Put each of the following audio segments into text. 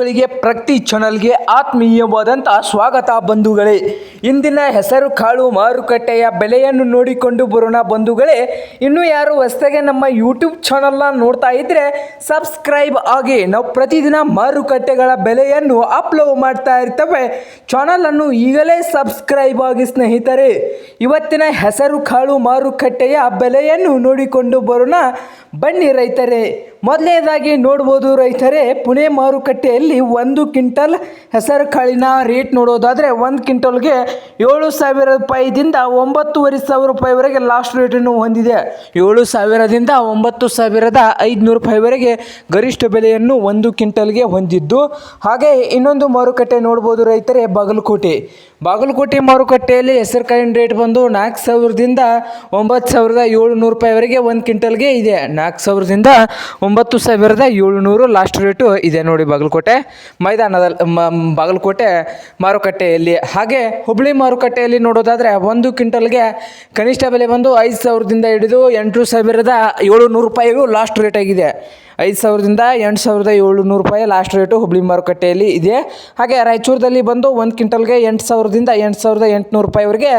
ಬಂಧುಗಳಿಗೆ ಪ್ರತಿ ಚಾನಲ್ಗೆ ಆತ್ಮೀಯವಾದಂಥ ಸ್ವಾಗತ ಬಂಧುಗಳೇ. ಇಂದಿನ ಹೆಸರು, ಕಾಳು, ಮಾರುಕಟ್ಟೆಯ ಬೆಲೆಯನ್ನು ನೋಡಿಕೊಂಡು ಬರೋಣ ಬಂಧುಗಳೇ. ಇನ್ನೂ ಯಾರು ಹೊಸದಾಗೆ ನಮ್ಮ ಯೂಟ್ಯೂಬ್ ಚಾನಲ್ನ ನೋಡ್ತಾ ಇದ್ದರೆ ಸಬ್ಸ್ಕ್ರೈಬ್ ಆಗಿ. ನಾವು ಪ್ರತಿದಿನ ಮಾರುಕಟ್ಟೆಗಳ ಬೆಲೆಯನ್ನು ಅಪ್ಲೋಡ್ ಮಾಡ್ತಾ ಇರ್ತವೆ. ಚಾನಲನ್ನು ಈಗಲೇ ಸಬ್ಸ್ಕ್ರೈಬ್ ಆಗಿ ಸ್ನೇಹಿತರೆ. ಇವತ್ತಿನ ಹೆಸರು, ಕಾಳು, ಮಾರುಕಟ್ಟೆಯ ಬೆಲೆಯನ್ನು ನೋಡಿಕೊಂಡು ಬರೋಣ. ಬನ್ನಿ ರೈತರೇ. ಮೊದಲನೇದಾಗಿ ನೋಡ್ಬೋದು ರೈತರೇ, ಪುಣೆ ಮಾರುಕಟ್ಟೆಯಲ್ಲಿ ಒಂದು ಕ್ವಿಂಟಲ್ ಹೆಸರು ಕಾಳಿನ ರೇಟ್ ನೋಡೋದಾದರೆ ಒಂದು ಕ್ವಿಂಟಲ್ಗೆ ಏಳು ಸಾವಿರ ರೂಪಾಯಿದಿಂದ ಒಂಬತ್ತುವರೆ ಸಾವಿರ ರೂಪಾಯಿವರೆಗೆ ಲಾಸ್ಟ್ ರೇಟನ್ನು ಹೊಂದಿದೆ. ಏಳು ಸಾವಿರದಿಂದ ಒಂಬತ್ತು ಸಾವಿರದ ಐದುನೂರು ರೂಪಾಯಿವರೆಗೆ ಗರಿಷ್ಠ ಬೆಲೆಯನ್ನು ಒಂದು ಕ್ವಿಂಟಲ್ಗೆ ಹೊಂದಿದ್ದು. ಹಾಗೆ ಇನ್ನೊಂದು ಮಾರುಕಟ್ಟೆ ನೋಡ್ಬೋದು ರೈತರೇ, ಬಾಗಲಕೋಟೆ. ಬಾಗಲಕೋಟೆ ಮಾರುಕಟ್ಟೆಯಲ್ಲಿ ಹೆಸರುಕಾಳಿನ ರೇಟ್ ಬಂದು ನಾಲ್ಕು ಸಾವಿರದಿಂದ ಒಂಬತ್ತು ಸಾವಿರದ ಏಳುನೂರು ರೂಪಾಯಿವರೆಗೆ ಒಂದು ಕ್ವಿಂಟಲ್ಗೆ ಇದೆ. ನಾಲ್ಕು ಸಾವಿರದಿಂದ ಒಂಬತ್ತು ಸಾವಿರದ ಏಳುನೂರು ಲಾಸ್ಟ್ ರೇಟು ಇದೆ ನೋಡಿ ಬಾಗಲಕೋಟೆ. ಮೈದಾನದಲ್ಲಿ ಬಾಗಲಕೋಟೆ ಮಾರುಕಟ್ಟೆಯಲ್ಲಿ. ಹಾಗೆ ಹುಬ್ಬಳ್ಳಿ ಮಾರುಕಟ್ಟೆಯಲ್ಲಿ ನೋಡೋದಾದರೆ ಒಂದು ಕ್ವಿಂಟಲ್ಗೆ ಕನಿಷ್ಠ ಬೆಲೆ ಬಂದು ಐದು ಸಾವಿರದಿಂದ ಹಿಡಿದು ಎಂಟು ಸಾವಿರದ ಏಳುನೂರು ರೂಪಾಯಿಗೂ ಲಾಸ್ಟ್ ರೇಟಾಗಿದೆ ಐದು ಸಾವಿರದಿಂದ ಎಂಟು ಸಾವಿರದ ಏಳುನೂರು ರೂಪಾಯಿ ಲಾಸ್ಟ್ ರೇಟು ಹುಬ್ಳಿ ಮಾರುಕಟ್ಟೆಯಲ್ಲಿ ಇದೆ. ಹಾಗೆ ರಾಯಚೂರದಲ್ಲಿ ಬಂದು ಒಂದು ಕ್ವಿಂಟಲ್ಗೆ ಎಂಟು ಸಾವಿರದಿಂದ ಎಂಟು ಸಾವಿರದ ಎಂಟುನೂರು ರೂಪಾಯಿವರೆಗೆ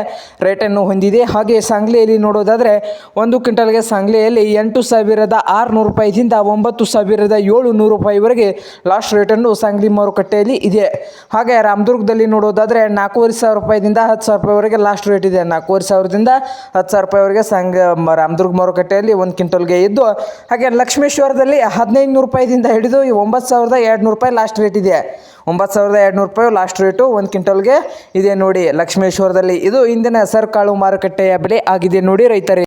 ರೇಟನ್ನು ಹೊಂದಿದೆ. ಹಾಗೆ ಸಾಂಗ್ಲಿಯಲ್ಲಿ ನೋಡೋದಾದರೆ ಒಂದು ಕ್ವಿಂಟಲ್ಗೆ ಸಾಂಗ್ಲಿಯಲ್ಲಿ ಎಂಟು ಸಾವಿರದ ಆರುನೂರು ರೂಪಾಯಿದಿಂದ ಒಂಬತ್ತು ಸಾವಿರದ ಏಳುನೂರು ರೂಪಾಯಿವರೆಗೆ ಲಾಸ್ಟ್ ರೇಟನ್ನು ಸಾಂಗ್ಲಿ ಮಾರುಕಟ್ಟೆಯಲ್ಲಿ ಇದೆ. ಹಾಗೆ ರಾಮದುರ್ಗದಲ್ಲಿ ನೋಡೋದಾದರೆ ನಾಲ್ಕೂವರೆ ಸಾವಿರ ರೂಪಾಯಿದಿಂದ ಹತ್ತು ಸಾವಿರ ರೂಪಾಯಿವರೆಗೆ ಲಾಸ್ಟ್ ರೇಟ್ ಇದೆ. ನಾಲ್ಕೂವರೆ ಸಾವಿರದಿಂದ ಹತ್ತು ಸಾವಿರ ರೂಪಾಯಿವರೆಗೆ ಸಾಂಗ್, ರಾಮದುರ್ಗ ಮಾರುಕಟ್ಟೆಯಲ್ಲಿ ಒಂದು ಕ್ವಿಂಟಲ್ಗೆ ಇದ್ದು, ಹಾಗೆ ಲಕ್ಷ್ಮೇಶ್ವರದಲ್ಲಿ ಹದಿನೈದು ನೂರು ರೂಪಾಯಿದಿಂದ ಹಿಡಿದು ಈ ಒಂಬತ್ತು ಸಾವಿರದ ಎರಡು ನೂರು ರೂಪಾಯಿ ಲಾಸ್ಟ್ ರೇಟ್ ಇದೆ. ಒಂಬತ್ತು ಸಾವಿರದ ಎರಡು ನೂರು ರೂಪಾಯಿ ಲಾಸ್ಟ್ ರೇಟು ಒಂದು ಕ್ವಿಂಟಲ್ಗೆ. ಇದೆ ನೋಡಿ ಲಕ್ಷ್ಮೇಶ್ವರದಲ್ಲಿ. ಇದು ಇಂದಿನ ಹೆಸರು ಕಾಳು ಮಾರುಕಟ್ಟೆಯ ಬೆಲೆ ಆಗಿದೆ ನೋಡಿ ರೈತರೇ.